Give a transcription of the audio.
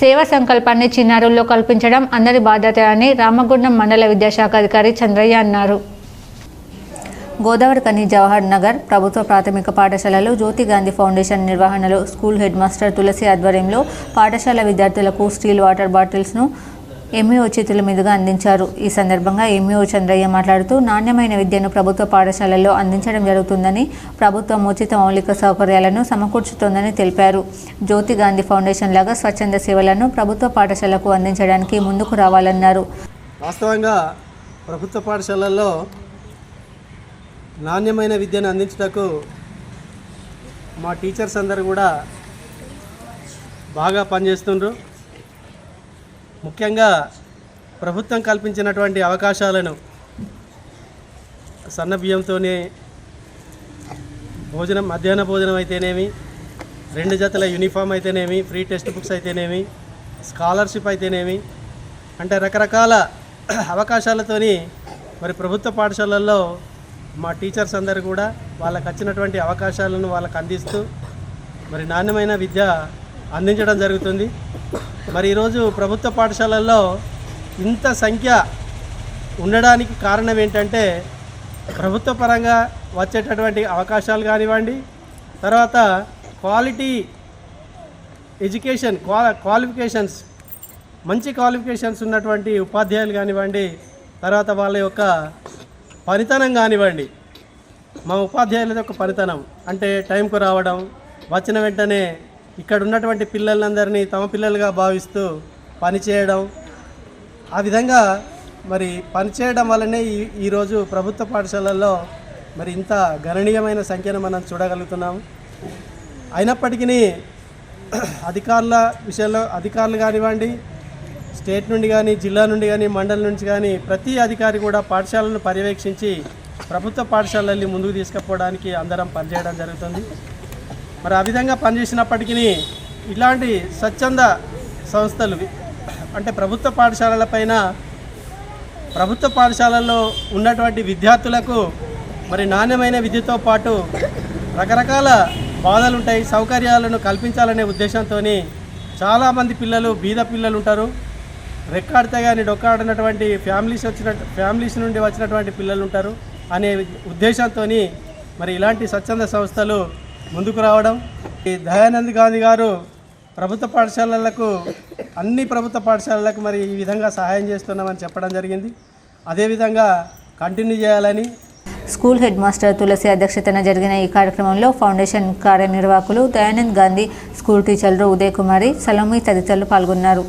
సేవా సంకల్పాన్ని చిన్నారుల్లో కల్పించడం అందరి బాధ్యత అని రామగుండం మండల విద్యాశాఖ అధికారి చంద్రయ్య అన్నారు. గోదావరి కని జవహర్ నగర్ ప్రభుత్వ ప్రాథమిక పాఠశాలలో జ్యోతి గాంధీ ఫౌండేషన్ నిర్వహణలో స్కూల్ హెడ్ మాస్టర్ తులసి ఆధ్వర్యంలో పాఠశాల విద్యార్థులకు స్టీల్ వాటర్ బాటిల్స్ను ఎంఈఓ చేతుల మీదుగా అందించారు. ఈ సందర్భంగా ఎంఈఓ చంద్రయ్య మాట్లాడుతూ నాణ్యమైన విద్యను ప్రభుత్వ పాఠశాలల్లో అందించడం జరుగుతుందని ప్రభుత్వం ఉచిత మౌలిక సౌకర్యాలను సమకూర్చుతోందని తెలిపారు. జ్యోతి గాంధీ ఫౌండేషన్ లాగా స్వచ్ఛంద సేవలను ప్రభుత్వ పాఠశాలకు అందించడానికి ముందుకు రావాలన్నారు. వాస్తవంగా ప్రభుత్వ పాఠశాలల్లో నాణ్యమైన విద్యను అందించటకు మా టీచర్స్ అందరూ కూడా బాగా పనిచేస్తుండ్రు. ముఖ్యంగా ప్రభుత్వం కల్పించినటువంటి అవకాశాలను సన్న బియ్యంతోనే భోజనం మధ్యాహ్న భోజనం అయితేనేమి రెండు జతల యూనిఫామ్ అయితేనేమి ఫ్రీ టెక్స్ట్ బుక్స్ అయితేనేమి స్కాలర్షిప్ అయితేనేమి అంటే రకరకాల అవకాశాలతోని మరి ప్రభుత్వ పాఠశాలల్లో మా టీచర్స్ అందరూ కూడా వాళ్ళకి వచ్చినటువంటి అవకాశాలను వాళ్ళకు అందిస్తూ మరి నాణ్యమైన విద్య అందించడం జరుగుతుంది. మరి ఈరోజు ప్రభుత్వ పాఠశాలల్లో ఇంత సంఖ్య ఉండడానికి కారణం ఏంటంటే ప్రభుత్వ పరంగా వచ్చేటటువంటి అవకాశాలు కానివ్వండి తర్వాత క్వాలిటీ ఎడ్యుకేషన్ క్వా క్వాలిఫికేషన్స్ మంచి క్వాలిఫికేషన్స్ ఉన్నటువంటి ఉపాధ్యాయులు కానివ్వండి తర్వాత వాళ్ళ యొక్క పనితనం కానివ్వండి. మా ఉపాధ్యాయుల యొక్క పనితనం. అంటే టైంకు రావడం వచ్చిన వెంటనే ఇక్కడ ఉన్నటువంటి పిల్లలందరినీ తమ పిల్లలుగా భావిస్తూ పనిచేయడం ఆ విధంగా మరి పనిచేయడం వల్లనే ఈ ఈరోజు ప్రభుత్వ పాఠశాలల్లో మరి ఇంత గణనీయమైన సంఖ్యను మనం చూడగలుగుతున్నాం. అయినప్పటికీ అధికారుల విషయంలో అధికారులు కానివ్వండి స్టేట్ నుండి కానీ జిల్లా నుండి కానీ మండలం నుంచి కానీ ప్రతి అధికారి కూడా పాఠశాలను పర్యవేక్షించి ప్రభుత్వ పాఠశాలల్ని ముందుకు తీసుకుపోవడానికి అందరం పనిచేయడం జరుగుతుంది. మరి ఆ విధంగా పనిచేసినప్పటికీ ఇలాంటి స్వచ్ఛంద సంస్థలు అంటే ప్రభుత్వ పాఠశాలలపైన ప్రభుత్వ పాఠశాలల్లో ఉన్నటువంటి విద్యార్థులకు మరి నాణ్యమైన విద్యతో పాటు రకరకాల బాధలు ఉంటాయి సౌకర్యాలను కల్పించాలనే ఉద్దేశంతో చాలామంది పిల్లలు బీద పిల్లలు ఉంటారు రెక్కాడితే కానీ డొక్కాడినటువంటి ఫ్యామిలీస్ వచ్చిన ఫ్యామిలీస్ నుండి వచ్చినటువంటి పిల్లలు ఉంటారు అనే ఉద్దేశంతో మరి ఇలాంటి స్వచ్ఛంద సంస్థలు ముందుకు రావడం. ఈ దయానంద్ గాంధీ గారు ప్రభుత్వ పాఠశాలలకు అన్ని ప్రభుత్వ పాఠశాలలకు మరి ఈ విధంగా సహాయం చేస్తున్నామని చెప్పడం జరిగింది. అదేవిధంగా కంటిన్యూ చేయాలని స్కూల్ హెడ్ మాస్టర్ తులసి అధ్యక్షతన జరిగిన ఈ కార్యక్రమంలో ఫౌండేషన్ కార్యనిర్వాహకులు దయానంద్ గాంధీ స్కూల్ టీచర్లు ఉదయ్ కుమారి సలోమి తదితరులు పాల్గొన్నారు.